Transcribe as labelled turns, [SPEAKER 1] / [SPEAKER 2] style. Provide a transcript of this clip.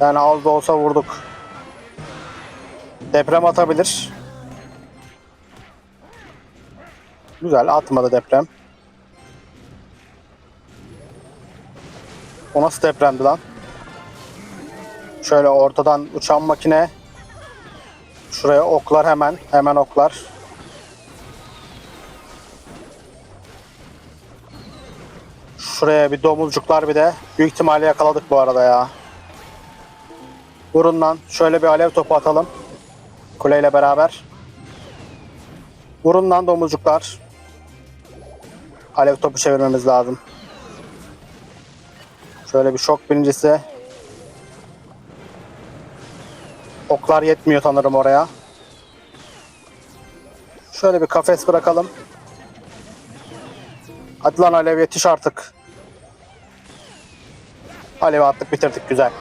[SPEAKER 1] Yani az da olsa vurduk. Deprem atabilir. Güzel atmadı deprem. O nasıl depremdi lan? Şöyle ortadan uçan makine. Şuraya oklar hemen. Hemen oklar. Şuraya bir domuzcuklar bir de. Büyük ihtimalle yakaladık bu arada ya. Vurun lan. Şöyle bir alev topu atalım. Kuleyle beraber. Vurun lan domuzcuklar. Alev topu çevirmemiz lazım. Şöyle bir şok birincisi. Oklar yetmiyor sanırım oraya. Şöyle bir kafes bırakalım. Hadi lan Alev yetiş artık. Alev attık bitirdik güzel.